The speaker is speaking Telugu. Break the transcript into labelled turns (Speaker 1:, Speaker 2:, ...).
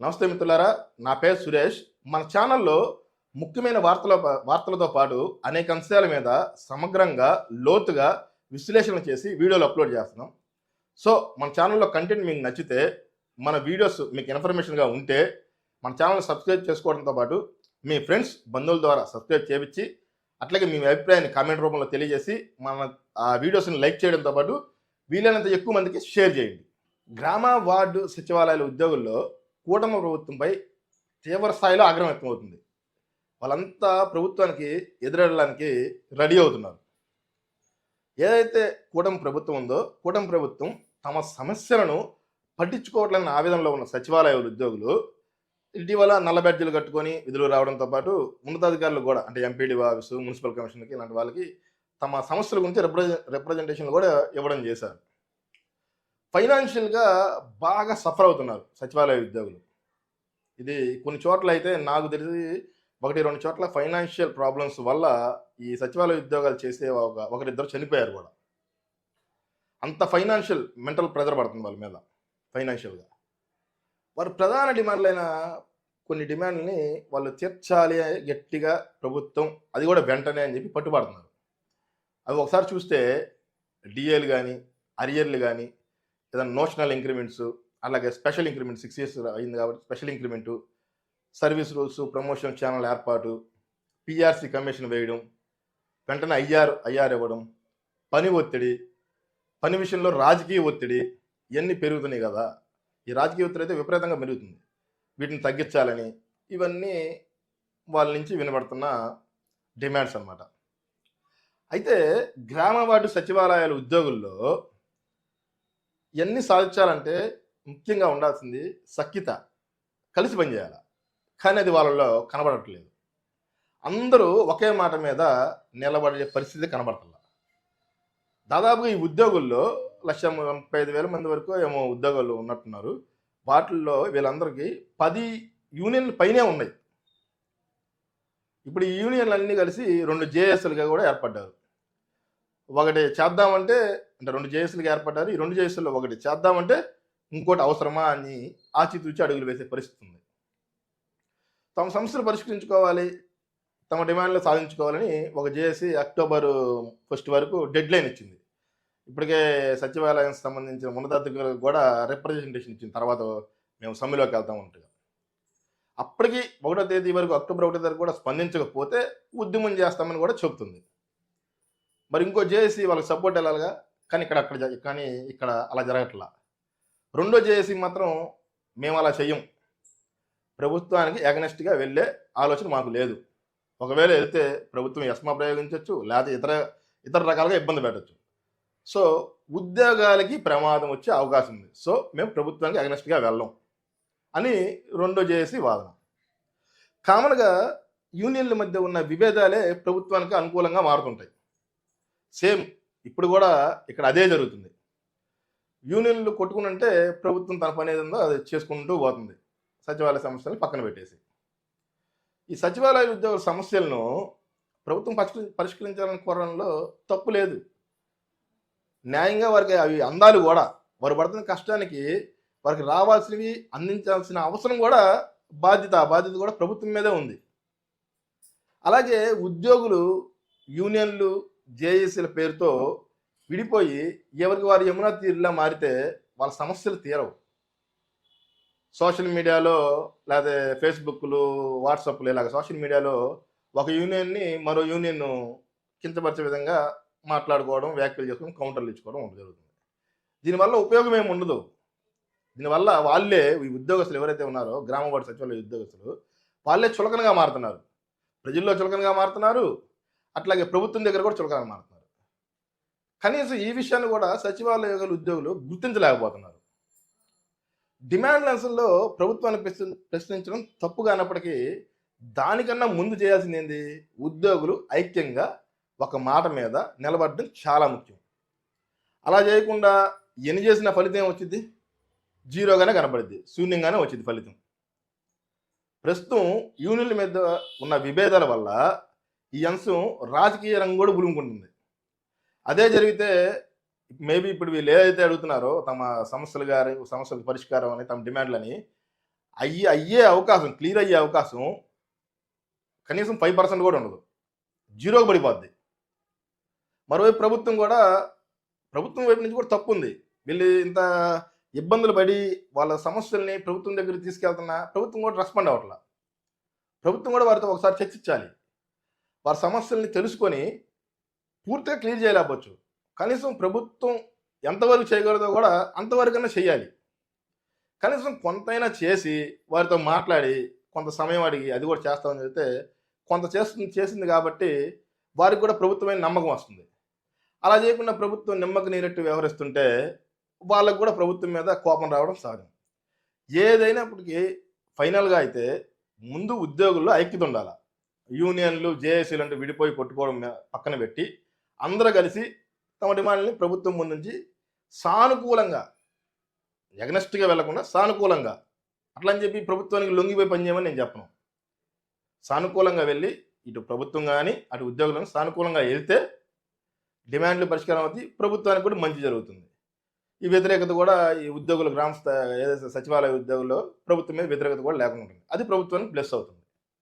Speaker 1: నమస్తే మిత్రులారా నా పేరు సురేష్. మన ఛానల్లో ముఖ్యమైన వార్తల వార్తలతో పాటు అనేక అంశాల మీద సమగ్రంగా లోతుగా విశ్లేషణ చేసి వీడియోలు అప్లోడ్ చేస్తున్నాం. సో మన ఛానల్లో కంటెంట్ మీకు నచ్చితే మన వీడియోస్ మీకు ఇన్ఫర్మేషన్గా ఉంటే మన ఛానల్ సబ్స్క్రైబ్ చేసుకోవడంతో పాటు మీ ఫ్రెండ్స్ బంధువుల ద్వారా సబ్స్క్రైబ్ చేయించి అట్లాగే మీ అభిప్రాయాన్ని కామెంట్ రూపంలో తెలియజేసి మన ఆ వీడియోస్ని లైక్ చేయడంతో పాటు వీలైనంత ఎక్కువ మందికి షేర్ చేయండి. గ్రామ వార్డు సచివాలయాల ఉద్యోగుల్లో కూటమి ప్రభుత్వంపై తీవ్ర స్థాయిలో ఆగ్రహం వ్యక్తమవుతుంది. వాళ్ళంతా ప్రభుత్వానికి ఎదురెళ్ళడానికి రెడీ అవుతున్నారు. ఏదైతే కూటమి ప్రభుత్వం ఉందో కూటమి ప్రభుత్వం తమ సమస్యలను పట్టించుకోవట్లేని ఆవేదనలో ఉన్న సచివాలయ ఉద్యోగులు ఇటీవల నల్ల బ్యాడ్జీలు కట్టుకొని విధులు రావడంతో పాటు ఉన్నతాధికారులు కూడా అంటే ఎంపీడీ ఆఫీసు మున్సిపల్ కమిషన్కి ఇలాంటి వాళ్ళకి తమ సమస్యల గురించి రిప్రజె రిప్రజెంటేషన్ కూడా ఇవ్వడం చేశారు. ఫైనాన్షియల్గా బాగా సఫర్ అవుతున్నారు సచివాలయ ఉద్యోగులు. ఇది కొన్ని చోట్ల అయితే నాకు తెలిసి ఒకటి రెండు చోట్ల ఫైనాన్షియల్ ప్రాబ్లమ్స్ వల్ల ఈ సచివాలయ ఉద్యోగాలు చేసే ఒక ఒకరిద్దరు చనిపోయారు కూడా. అంత ఫైనాన్షియల్ మెంటల్ ప్రెజర్ పడుతుంది వాళ్ళ మీద ఫైనాన్షియల్గా. వారు ప్రధాన డిమాండ్లైన కొన్ని డిమాండ్ని వాళ్ళు తీర్చాలి గట్టిగా ప్రభుత్వం అది కూడా వెంటనే అని చెప్పి పట్టుబడుతున్నారు. అవి ఒకసారి చూస్తే డిఏలు కానీ అరియర్లు కానీ ఏదైనా నోషనల్ ఇంక్రిమెంట్స్ అలాగే స్పెషల్ ఇంక్రిమెంట్ సిక్స్ ఇయర్స్ అయింది కాబట్టి special increment service rules promotion channel ఏర్పాటు పిఆర్సీ కమిషన్ వేయడం వెంటనే ఐఆర్ ఐఆర్ ఇవ్వడం పని ఒత్తిడి పని విషయంలో రాజకీయ ఒత్తిడి ఇవన్నీ పెరుగుతున్నాయి కదా. ఈ రాజకీయ ఒత్తిడి అయితే విపరీతంగా పెరుగుతుంది. వీటిని తగ్గించాలని ఇవన్నీ వాళ్ళ నుంచి వినబడుతున్న డిమాండ్స్ అన్నమాట. అయితే గ్రామ వార్డు సచివాలయాల ఉద్యోగుల్లో ఇవన్నీ సాధించాలంటే ముఖ్యంగా ఉండాల్సింది సఖ్యత. కలిసి పనిచేయాలి కానీ అది వాళ్ళలో కనబడట్లేదు. అందరూ ఒకే మాట మీద నిలబడే పరిస్థితి కనబడుతుంది దాదాపుగా ఈ ఉద్యోగుల్లో లక్ష ముప్పై ఐదు వేల మంది వరకు ఏమో ఉద్యోగాలు ఉన్నట్టున్నారు. వాటిల్లో వీళ్ళందరికీ పది యూనియన్లు పైనే ఉన్నాయి. ఇప్పుడు ఈ యూనియన్లు అన్నీ కలిసి రెండు జేఎస్ఎల్గా కూడా ఏర్పడ్డారు. ఒకటి చేద్దామంటే అంటే రెండు జేఎస్లుగా ఏర్పడ్డారు. ఈ రెండు జేఎస్లో ఒకటి చేద్దామంటే ఇంకోటి అవసరమా అని ఆచితూచి అడుగులు వేసే పరిస్థితి ఉంది. తమ సమస్యలు పరిష్కరించుకోవాలి తమ డిమాండ్లు సాధించుకోవాలని ఒక జేఏసీ అక్టోబర్ ఫస్ట్ వరకు డెడ్ లైన్ ఇచ్చింది. ఇప్పటికే సచివాలయం సంబంధించిన ఉన్నతాధికారులకు కూడా రిప్రజెంటేషన్ ఇచ్చిన తర్వాత మేము సమ్మెలోకి వెళ్తాం ఉంటుగా అప్పటికి ఒకటో తేదీ వరకు అక్టోబర్ ఒకటో తేదీ కూడా స్పందించకపోతే ఉద్యమం చేస్తామని కూడా చెబుతుంది. మరి ఇంకో జేఏసీ వాళ్ళకి సపోర్ట్ వెళ్ళాలిగా కానీ ఇక్కడ అక్కడ జ- కానీ ఇక్కడ అలా జరగట్లా. రెండో జేఏసీ మాత్రం మేము అలా చెయ్యం. ప్రభుత్వానికి ఎగనెస్ట్గా వెళ్ళే ఆలోచన మాకు లేదు. ఒకవేళ వెళ్తే ప్రభుత్వం ఎస్మా ప్రయోగించవచ్చు లేకపోతే ఇతర ఇతర రకాలుగా ఇబ్బంది పెట్టచ్చు. సో ఉద్యోగాలకి ప్రమాదం వచ్చే అవకాశం ఉంది. సో మేము ప్రభుత్వానికి అగనెస్ట్గా వెళ్ళం అని రెండో జేఏసీ వాదన. కామన్గా యూనియన్ల మధ్య ఉన్న విభేదాలే ప్రభుత్వానికి అనుకూలంగా మారుతుంటాయి. సేమ్ ఇప్పుడు కూడా ఇక్కడ అదే జరుగుతుంది. యూనియన్లు కొట్టుకునంటే ప్రభుత్వం తన పని ఏదో అది చేసుకుంటూ పోతుంది. సచివాలయ సమస్యలను పక్కన పెట్టేసి. ఈ సచివాలయ ఉద్యోగుల సమస్యలను ప్రభుత్వం పరిష్కరించాలని కోరడంలో తప్పు లేదు. న్యాయంగా వారికి అవి అందాలు కూడా. వారు పడుతున్న కష్టానికి వారికి రావాల్సినవి అందించాల్సిన అవసరం కూడా బాధ్యత. ఆ బాధ్యత కూడా ప్రభుత్వం మీదే ఉంది. అలాగే ఉద్యోగులు యూనియన్లు జేఏసీల పేరుతో విడిపోయి ఎవరికి వారు యమునా తీరులా మారితే వాళ్ళ సమస్యలు తీరవు. సోషల్ మీడియాలో లేదా ఫేస్బుక్లు వాట్సాప్లు ఇలాగ సోషల్ మీడియాలో ఒక యూనియన్ని మరో యూనియన్ కించపరిచే విధంగా మాట్లాడుకోవడం వ్యాఖ్యలు చేసుకోవడం కౌంటర్లు ఇచ్చుకోవడం జరుగుతుంది. దీనివల్ల ఉపయోగం ఏమి ఉండదు. దీనివల్ల వాళ్ళే ఈ ఉద్యోగస్తులు ఎవరైతే ఉన్నారో గ్రామవాడి సచివాలయ ఉద్యోగస్తులు వాళ్ళే చులకనగా మారుతున్నారు. ప్రజల్లో చులకనగా మారుతున్నారు. అట్లాగే ప్రభుత్వం దగ్గర కూడా చులకన మారుతున్నారు. కనీసం ఈ విషయాన్ని కూడా సచివాలయ ఉద్యోగులు గుర్తించలేకపోతున్నారు. డిమాండ్ అంశంలో ప్రభుత్వాన్ని ప్రశ్న ప్రశ్నించడం తప్పు కానప్పటికీ దానికన్నా ముందు చేయాల్సింది ఏంది? ఉద్యోగులు ఐక్యంగా ఒక మాట మీద నిలబడడం చాలా ముఖ్యం. అలా చేయకుండా ఎన్ని చేసిన ఫలితం వచ్చింది జీరోగానే కనబడింది శూన్యంగానే వచ్చింది ఫలితం. ప్రస్తుతం యూనియన్ల మీద ఉన్న విభేదాల వల్ల ఈ అంశం రాజకీయ రంగు కూడా బులుముకుంటుంది అదే జరిగితే మేబీ ఇప్పుడు వీళ్ళు ఏదైతే అడుగుతున్నారో తమ సమస్యలు గారి సమస్యల పరిష్కారం అని తమ డిమాండ్లని అయ్యి అయ్యే అవకాశం క్లియర్ అయ్యే అవకాశం కనీసం ఫైవ్ పర్సెంట్ కూడా ఉండదు. జీరోకి పడిపోద్ది. మరోవైపు ప్రభుత్వం కూడా ప్రభుత్వం వైపు నుంచి కూడా తప్పు ఉంది. వీళ్ళు ఇంత ఇబ్బందులు పడి వాళ్ళ సమస్యల్ని ప్రభుత్వం దగ్గర తీసుకెళ్తున్నా ప్రభుత్వం కూడా రెస్పాండ్ అవ్వట్లా. ప్రభుత్వం కూడా వారితో ఒకసారి చర్చించాలి. వారి సమస్యల్ని తెలుసుకొని పూర్తిగా క్లియర్ చేయలేకపోవచ్చు. కనీసం ప్రభుత్వం ఎంతవరకు చేయగలదో కూడా అంతవరకైనా చేయాలి కనీసం కొంతైనా చేసి వారితో మాట్లాడి కొంత సమయం అడిగి అది కూడా చేస్తామని చెప్తే కొంత చేస్తుంది చేసింది కాబట్టి వారికి కూడా ప్రభుత్వమైన నమ్మకం వస్తుంది. అలా చేయకుండా ప్రభుత్వం నిమ్మక నీరెట్టు వ్యవహరిస్తుంటే వాళ్ళకు కూడా ప్రభుత్వం మీద కోపం రావడం సహజం ఏదైనప్పటికీ ఫైనల్గా అయితే ముందు ఉద్యోగుల్లో ఐక్యత ఉండాలి? యూనియన్లు జేఏసీలు అంటే విడిపోయి కొట్టుకోవడం పక్కన పెట్టి అందరూ కలిసి తమ డిమాండ్ని ప్రభుత్వం ముందు నుంచి సానుకూలంగా ఎగనెస్ట్గా వెళ్ళకుండా సానుకూలంగా అట్లా అని చెప్పి ప్రభుత్వానికి లొంగిపోయి పనిచేయమని నేను చెప్పను. సానుకూలంగా వెళ్ళి ఇటు ప్రభుత్వం కానీ అటు ఉద్యోగులను సానుకూలంగా వెళ్తే డిమాండ్లు పరిష్కారం అవుతాయి ప్రభుత్వానికి కూడా మంచి జరుగుతుంది. ఈ వ్యతిరేకత కూడా ఈ ఉద్యోగులు గ్రామ ఏదైతే సచివాలయ ఉద్యోగుల్లో ప్రభుత్వం మీద వ్యతిరేకత కూడా లేకుండా ఉంటుంది. అది ప్రభుత్వానికి ప్లస్ అవుతుంది.